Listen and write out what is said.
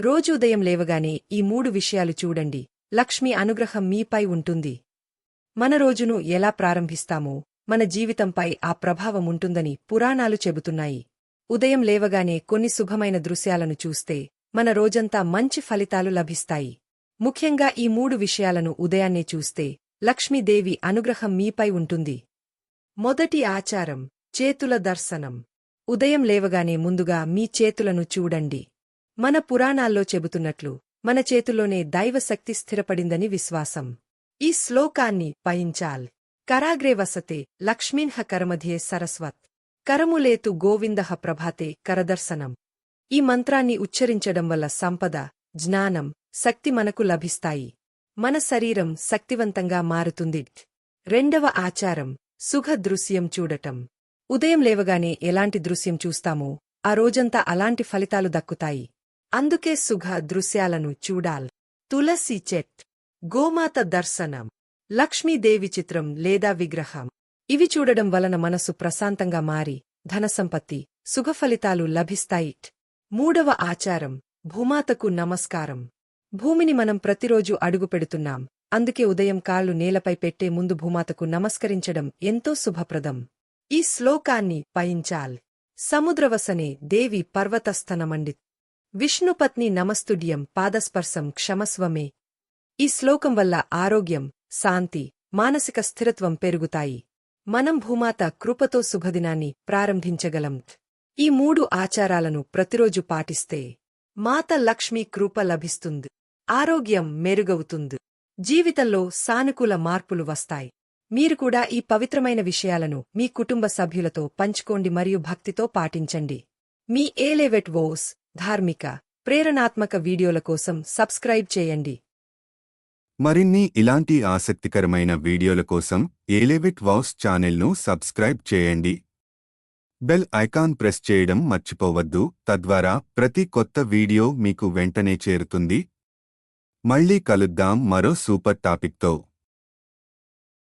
రోజు ఉదయం లేవగానే ఈ మూడు విషయాలు చూడండి. లక్ష్మి అనుగ్రహం మీపై ఉంటుంది. మన రోజును ఎలా ప్రారంభిస్తామో మన జీవితంపై ఆ ప్రభావం ఉంటుందని పురాణాలు చెబుతున్నాయి. ఉదయం లేవగానే కొన్ని శుభమైన దృశ్యాలను చూస్తే మన రోజంతా మంచి ఫలితాలు లభిస్తాయి. ముఖ్యంగా ఈ మూడు విషయాలను ఉదయాన్నే చూస్తే లక్ష్మీదేవి అనుగ్రహం మీపై ఉంటుంది. మొదటి ఆచారం చేతుల దర్శనం. ఉదయం లేవగానే ముందుగా మీ చేతులను చూడండి. మన పురాణాల్లో చెబుతున్నట్లు మన చేతుల్లోనే దైవశక్తి స్థిరపడిందని విశ్వాసం. ఈ శ్లోకాన్ని పయించాల్. కరాగ్రే వసతే లక్ష్మీన్హ కరమధ్యే సరస్వత్. కరములేతు గోవిందః ప్రభాతే కరదర్శనం. ఈ మంత్రాన్ని ఉచ్చరించడం వల్ల సంపద జ్ఞానం శక్తి మనకు లభిస్తాయి. మన శరీరం శక్తివంతంగా మారుతుంది. రెండవ ఆచారం సుఖ దృశ్యం చూడటం. ఉదయం లేవగానే ఎలాంటి దృశ్యం చూస్తామో ఆ రోజంతా అలాంటి ఫలితాలు దక్కుతాయి. అందుకే సుఖ దృశ్యాలను చూడాల్. తులసి చెట్. గోమాత దర్శనం. లక్ష్మీదేవి చిత్రం లేదా విగ్రహం. ఇవి చూడడం వలన మనసు ప్రశాంతంగా మారి ధనసంపత్తి సుఖఫలితాలు లభిస్తాయి. మూడవ ఆచారం. భూమాతకు నమస్కారం. భూమిని మనం ప్రతిరోజు అడుగు పెడుతున్నాం. అందుకే ఉదయం కాళ్ళు నేలపై పెట్టే ముందు భూమాతకు నమస్కరించడం ఎంతో శుభప్రదం. ఈ శ్లోకాన్ని పయించాల్ సముద్రవసనే దేవి పర్వతస్థనమండిత్. విష్ణుపత్ని నమస్తుడ్యం పాదస్పర్శం క్షమస్వమే. ఈ శ్లోకం వల్ల ఆరోగ్యం శాంతి మానసిక స్థిరత్వం పెరుగుతాయి. మనం భూమాత కృపతో శుభదినాన్ని ప్రారంభించగలం. ఈ మూడు ఆచారాలను ప్రతిరోజు పాటిస్తే మాత లక్ష్మీ కృప లభిస్తుంది. ఆరోగ్యం మెరుగవుతుంది. జీవితంలో సానుకూల మార్పులు వస్తాయి. మీరు కూడా ఈ పవిత్రమైన విషయాలను మీ కుటుంబ సభ్యులతో పంచుకోండి మరియు భక్తితో పాటించండి. మీ ఏలేవెట్ వోస్ ధార్మిక ప్రేరణాత్మక వీడియోల కోసం సబ్స్క్రైబ్ చేయండి. మరిన్ని ఇలాంటి ఆసక్తికరమైన వీడియోల కోసం ఏలేవిట్ వౌస్ ఛానల్ను సబ్స్క్రైబ్ చేయండి. బెల్ ఐకాన్ ప్రెస్ చేయడం మర్చిపోవద్దు. తద్వారా ప్రతి కొత్త వీడియో మీకు వెంటనే చేరుతుంది. మళ్ళీ కలుద్దాం మరో సూపర్ టాపిక్తో.